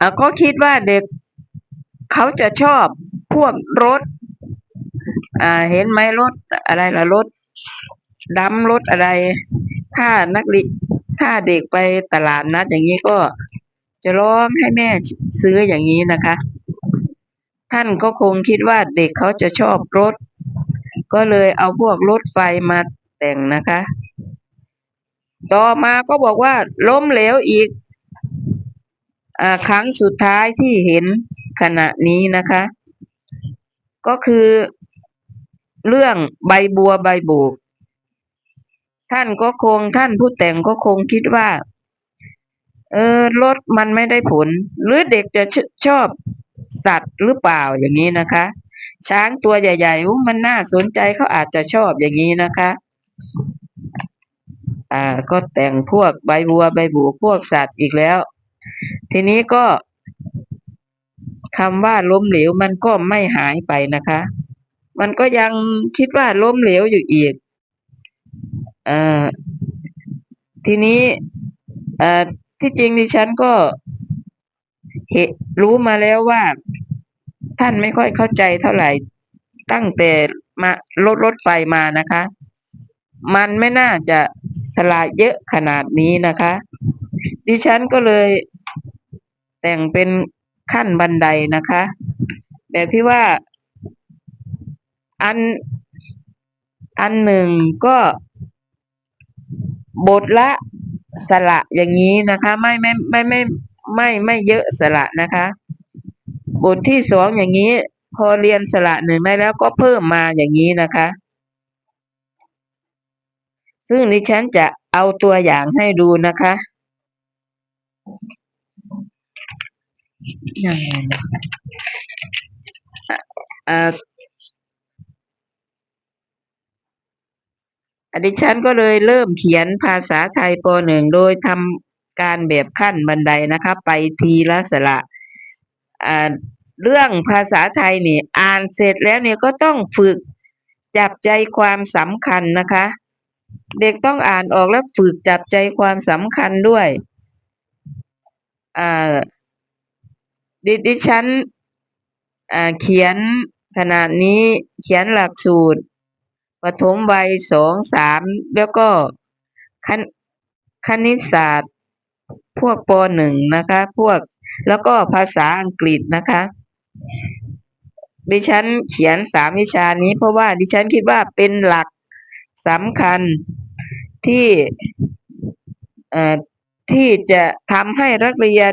อะก็คิดว่าเด็กเขาจะชอบพวกรถ อ่า เห็นไหมรถอะไรล่ะรถดำรถอะไร ถ้านักเรียนถ้าเด็กไปตลาดนัดอย่างนี้ก็จะร้องให้แม่ซื้ออย่างนี้นะคะ ท่านก็คงคิดว่าเด็กเขาจะชอบรถ ก็เลยเอาพวกรถไฟมาแต่งนะคะ ต่อมาก็บอกว่าล้มเหลวอีก ครั้งสุดท้ายที่เห็นขณะนี้นะคะ ก็คือเรื่องใบบัวใบบูกท่านก็คงท่านผู้แต่งก็คงคิดว่า เออรถมันไม่ได้ผล หรือเด็กจะชชอบสัตว์หรือเปล่าอย่างนี้นะคะ ช้างตัวใหญ่ๆมันน่าสนใจเขาอาจจะชอบอย่างนี้นะคะ อ่าก็แต่งพวกใบบัวใบบูพวกสัตว์อีกแล้ว ทีนี้ก็คำว่าล้มเหลวมันก็ไม่หายไปนะคะ มันก็ยังคิดว่าล้มเหลวอยู่อีกเอ่อทีนี้เอ่อที่จริงดิฉันก็เหนรู้มาแล้วว่า ท่านไม่ค่อยเข้าใจเท่าไหร่ ตั้งแต่มารถรถไฟมานะคะ มันไม่น่าจะสลายเยอะขนาดนี้นะคะ ดิฉันก็เลย แต่งเป็นขั้นบันไดนะคะ แบบที่ว่า อัน อันหนึ่งก็บทละสระอย่างนี้นะคะ ไม่ไม่ไม่ไม่ไม่ไม่เยอะสระนะคะ บทที่สองอย่างนี้ พอเรียนสระหนึ่งได้แล้วก็เพิ่มมาอย่างนี้นะคะ ซึ่งดิฉันจะเอาตัวอย่างให้ดูนะคะ ยังไงนะอ่าดิฉันก็เลยเริ่มเขียนภาษาไทยปหนึ่งโดยทำการแบบขั้นบันไดนะคะ ไปทีละสระเรื่องภาษาไทยนี่อ่านเสร็จแล้วเนี่ยก็ต้องฝึกจับใจความสำคัญนะคะ เด็กต้องอ่านออกแล้วฝึกจับใจความสำคัญด้วยอ่า ดิดิฉันเขียนขนาดนี้เขียนหลักสูตรปฐมวัยสองสามแล้วก็คณคณิตศาสตร์ พวกปหนึ่งนะคะ พวกแล้วก็ภาษาอังกฤษนะคะ ดิฉันเขียนสามวิชานี้เพราะว่าดิฉันคิดว่าเป็นหลักสำคัญที่ที่จะทำให้นักเรียน